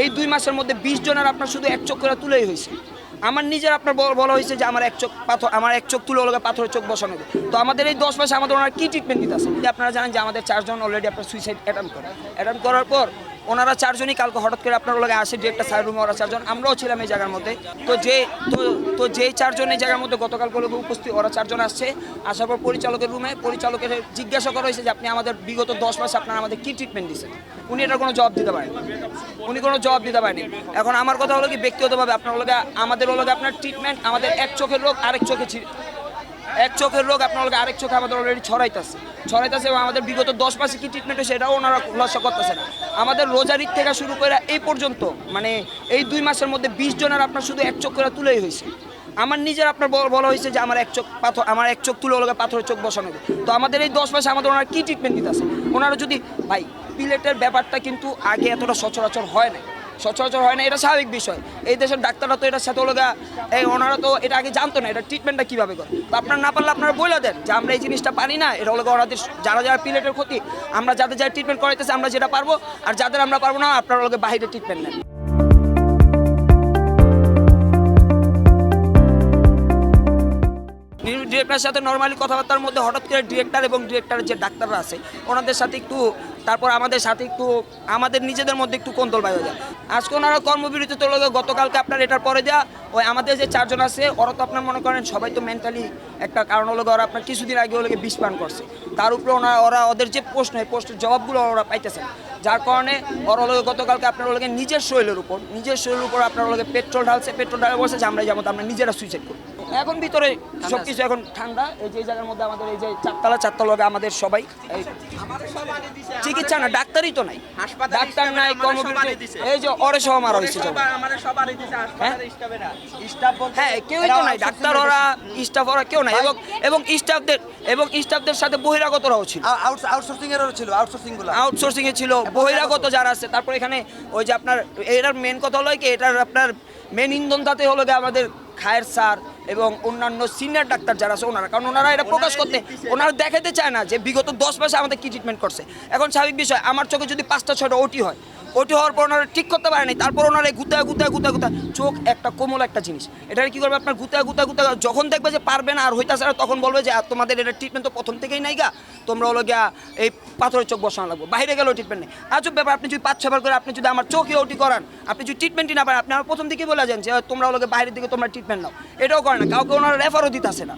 এই দুই মাসের মধ্যে বিশ জনের আপনার শুধু এক চোখ করে তুলেই হয়েছে। আমার নিজের আপনার বল- হয়েছে যে আমার এক চোখ পাথর আমার এক চোখ তুলে ওগুলো পাথরের চোখ বসানো। তো আমাদের এই দশ মাসে আমাদের ওনার কী ট্রিটমেন্ট দিতে আছে? আপনারা জানেন যে আমাদের চারজন অলরেডি আপনার সুইসাইড অ্যাটেম্প করে। অ্যাটেম্প করার পর ওনারা চারজনই কালকে হঠাৎ করে আপনার ওলাগে আসে যে একটা সাইড রুমে ওরা চারজন, আমরাও ছিলাম এই জায়গার মধ্যে। তো যে, তো যেই চারজন এই জায়গার মধ্যে গতকাল করে উপস্থিত, ওরা চারজন আসছে। আসার পর পরিচালকের রুমে, পরিচালকের জিজ্ঞাসা করা হয়েছে যে আপনি আমাদের বিগত দশ মাসে আপনারা আমাদের কী ট্রিটমেন্ট দিচ্ছেন? উনি এটার কোনো জবাব দিতে পারেন উনি কোনো জবাব দিতে পারেনি এখন আমার কথা হলো কি, ব্যক্তিগতভাবে আপনার হলো আমাদের গিয়ে আপনার ট্রিটমেন্ট আমাদের এক চোখের রোগ, আরেক চোখে এক চোখের রোগ আপনার আরেক চোখে আমাদের অলরেডি ছড়াইতেছে। ছড়াইতেছে এবং আমাদের বিগত দশ মাসে কি ট্রিটমেন্ট হয়েছে এটাও ওনারা লক্ষ্য করতেছে না। আমাদের রোজার রোজারির থেকে শুরু করে এই পর্যন্ত মানে এই দুই মাসের মধ্যে বিশ জনের আপনার শুধু এক চোখ করে তুলেই হয়েছে। আমার নিজের আপনার বলা হয়েছে যে আমার এক চোখ পাথর আমার এক চোখ তুলে ওগুলো পাথরের চোখ বসানো। তো আমাদের এই দশ মাসে আমাদের ওনারা কী ট্রিটমেন্ট দিতেছে? ওনারা যদি ভাই পিলেটের ব্যাপারটা কিন্তু আগে এতটা সচরাচর হয় না সচরাচর হয় না, এটা স্বাভাবিক বিষয়। এই দেশের ডাক্তাররা তো এটা সাথে এই ওনারা তো এটা আগে জানতো না, এটা ট্রিটমেন্টটা কীভাবে করে? তো আপনারা না পারলে আপনারা বলে দেন যে আমরা এই জিনিসটা পারি না, এটা হলো ওনাদের যারা যারা পিলেটের ক্ষতি, আমরা যাদের যারা ট্রিটমেন্ট করাইতেছে আমরা যেটা পারব, আর যাদের আমরা পারব না, আপনারা ওলোকে বাইরে ট্রিটমেন্ট নেন। ডিরেক্টরের সাথে নর্মালি কথাবার্তার মধ্যে হঠাৎ করে ডিরেক্টর এবং ডিরেক্টরের যে ডাক্তাররা আছে, ওনাদের সাথে একটু, তারপর আমাদের সাথে একটু, আমাদের নিজেদের মধ্যে একটু কন্তল বাইরে যায়। আজকে ওনারা কর্মবিরতি তো লোক গতকালকে আপনার এটার পরে যা ওই আমাদের যে চারজন আছে, ওরা তো আপনার মনে করেন সবাই তো মেন্টালি একটা কারণ হলো ওরা আপনার কিছুদিন আগে ওগুলোকে বিষ পান করছে। তার উপরে ওনারা, ওরা ওদের যে প্রশ্ন, এই প্রশ্নের জবাবগুলো ওরা পাইতেছে। যার কারণে ওরা হলো গতকালকে আপনার ওগুলোকে নিজের শরীরের উপর, নিজের শরীরের উপর আপনার ওগুলোকে পেট্রোল ঢালছে পেট্রোল ঢালে বলছে যে আমরা যেমন আমরা নিজেরা সুইসাইড করি এখন ভিতরে সব কিছু এখন ঠান্ডা। এই যে এই জায়গার মধ্যে আমাদের এই যে চারতলা চারতলা হবে আমাদের সবাই। চিকিৎসা না ডাক্তারই তো নাই। হাসপাতালে ডাক্তার নাই দিছে। এই যে অরে সহ মারা হয়েছে সবাই। সবার সবারই দিছে হাসপাতালে স্টাফেরা। স্টাফ বলতে হ্যাঁ কেউই তো নাই ডাক্তার ওরা স্টাফ ওরা কেউ নাই। এবং এবং স্টাফদের এবং স্টাফদের সাথে বহিরাগতরাও ছিল। আউটসোর্সিং এরও ছিল আউটসোর্সিংগুলো আউটসোর্সিং এ ছিল বহিরাগত। যারা আছে তারপর এখানে ওই যে আপনার এটার মেন কথা হলো কি এটার আপনার মেন ইন্ধনটাতে হলো গিয়ে আমাদের খায়ের স্যার এবং অন্যান্য সিনিয়র ডাক্তার যারা আছে ওনারা কারণ ওনারা এটা প্রকাশ করতে ওনারা দেখাতে চায় না যে বিগত দশ মাসে আমাদের কী ট্রিটমেন্ট করছে। এখন স্বাভাবিক বিষয় আমার চোখে যদি পাঁচটা ছয়টা ওটি হয় ওটি হওয়ার পর ওনারা ঠিক করতে পারেনি তারপর ওনারা গুতা গুতা গুতা গুতা চোখ একটা কোমল একটা জিনিস। এটা কি করবে আপনার গুতা গুতা গুতা যখন দেখবে যে পারবে না আর হইতাছে না তখন বলবে যে তোমাদের এটা ট্রিটমেন্ট তো প্রথম থেকেই নাই গা। তোমরা হলো গিয়া এই পাথরের চোখ বসানো লাগবে। বাইরে গেলেও ট্রিটমেন্ট নেই। আজব ব্যাপার আপনি যদি পাঁচ ছবার করে আপনি যদি আমার চোখে ওটি করান আপনি যদি ট্রিটমেন্টই না পারেন আপনি আমার প্রথম দিকেই বলে যান যে তোমরা হলো বাইরের দিকে তোমরা ট্রিটমেন্ট নাও। এটাও করে না কাউকে ওনারা রেফারও দিতেছে না।